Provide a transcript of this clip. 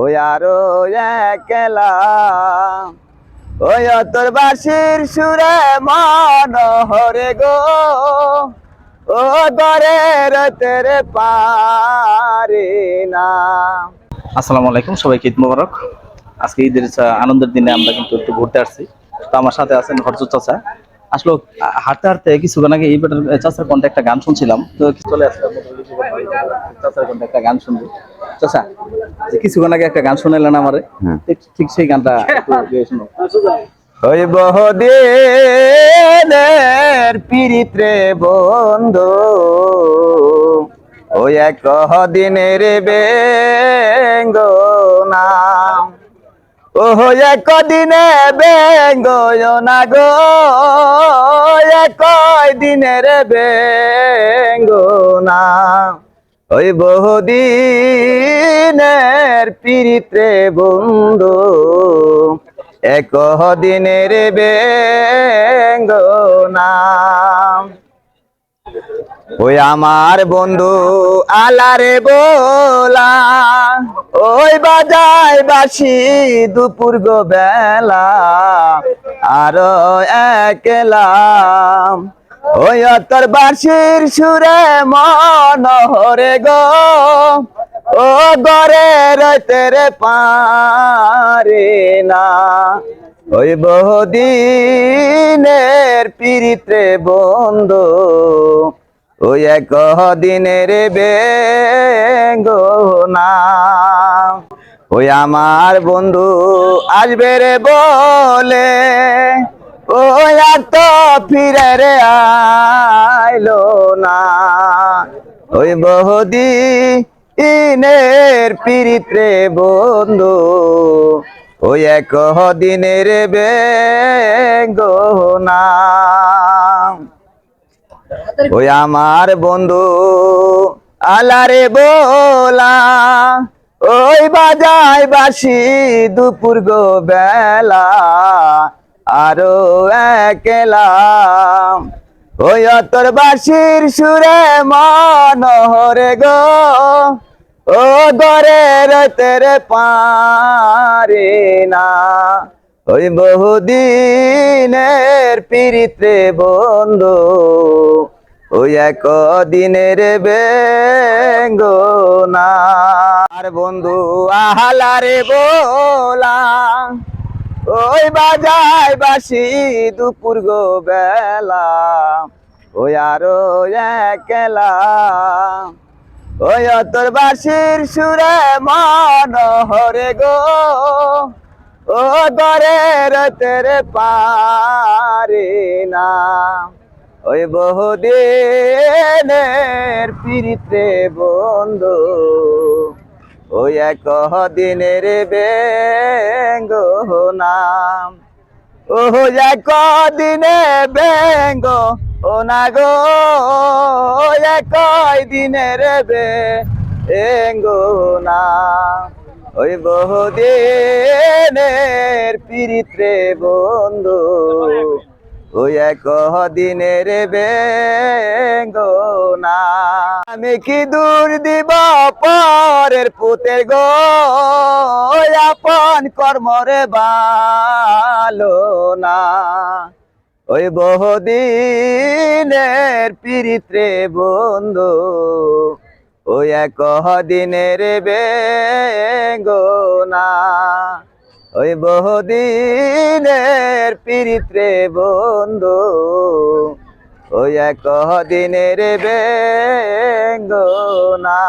ওই আরও একলা। ওই তোর বাসির সুরে মন হরে গো। ও দরের তেরে পারে না। আসসালামু আলাইকুম, সবাইকে ঈদ মোবারক। আজকে ঈদের আনন্দের দিনে আমরা কিন্তু একটু ঘুরতে আসছি। তো আমার সাথে আছেন হরজত চাচা। আসলে হাঁটতে হাঁটতে কিছুক্ষণ আগে এই বেটার চাচার কণ্ঠে একটা গান শুনছিলাম। তো চলে আসলাম চাচার কণ্ঠে একটা গান শুনব। চাচা যে কিছুক্ষণ আগে একটা গান শুনাইলেন আমারে ঠিক ঠিক সেই গানটা। ওই বহুদিনের পিরিত্রে বন্ধু ওই এক দিনের বেঙ্গ নাম ও এক দিনে বেঙ্গ না গো এক দিনের বেঙ্গ নাম ওই বহুদিনের পিরিত্রে বন্ধু এক দিনের বেঙ্গ নাম ওই আমার বন্ধু আলারে বোলা, ওই বাজায় বাসি দুপুর গো বেলা, আর একলা। ওই তোর বাসির সুরে মন হরে গো, ও গরে তেরে পারে না। ওই বহুদিনের পিরিত্রে বন্ধু ওই এক দিনের বেঙ্গ না ওই আমার বন্ধু আসবে রে বলে। ওই আর তো ফিরে রে আইলো না। ওই বহুদি ইনের পিরিত্রে বন্ধু। ওই এক দিনের বেঙ্গ না ওই আমার বন্ধু আলারে বোলা, ওই বাজায় বাসি দুপুর গো বেলা, আরও একলা। ওই তোর বাসির সুরে মন হরে গো, ও গরে তেরে পারে না। ওই বহুদিনের পিরিত্রে বন্ধু ওই এক দিনের বেঙ্গ না। আর বন্ধু আহালারে বোলা, ওই বাজায় বাসি দুপুর গো বেলা, ওই আরও একলা। ওই তোর বাসির সুরে মন হরে গো, ও দরের তেরে পারে না। ওই বহুদিনের পিরিত্রে বন্ধু, ওই এক দিনের বেঙ্গ নাম। ও এক দিনে বেঙ্গ ও না গো এক দিনের বেঙ্গ না ওই বহুদিনের পিরিত্রে বন্ধু ওই এক দিনের বেঙ্গ না। আমি কি দূর দিব পরের পুতের গো? আপন কর্মরে ভালো না। ওই বহুদিনের পিরিত্রে বন্ধু। ওই এক দিনের বেঙ্গ না। ওই বহুদিনের পিরিত্রে বন্ধু ওই এক দিনের বেঙ্গ না।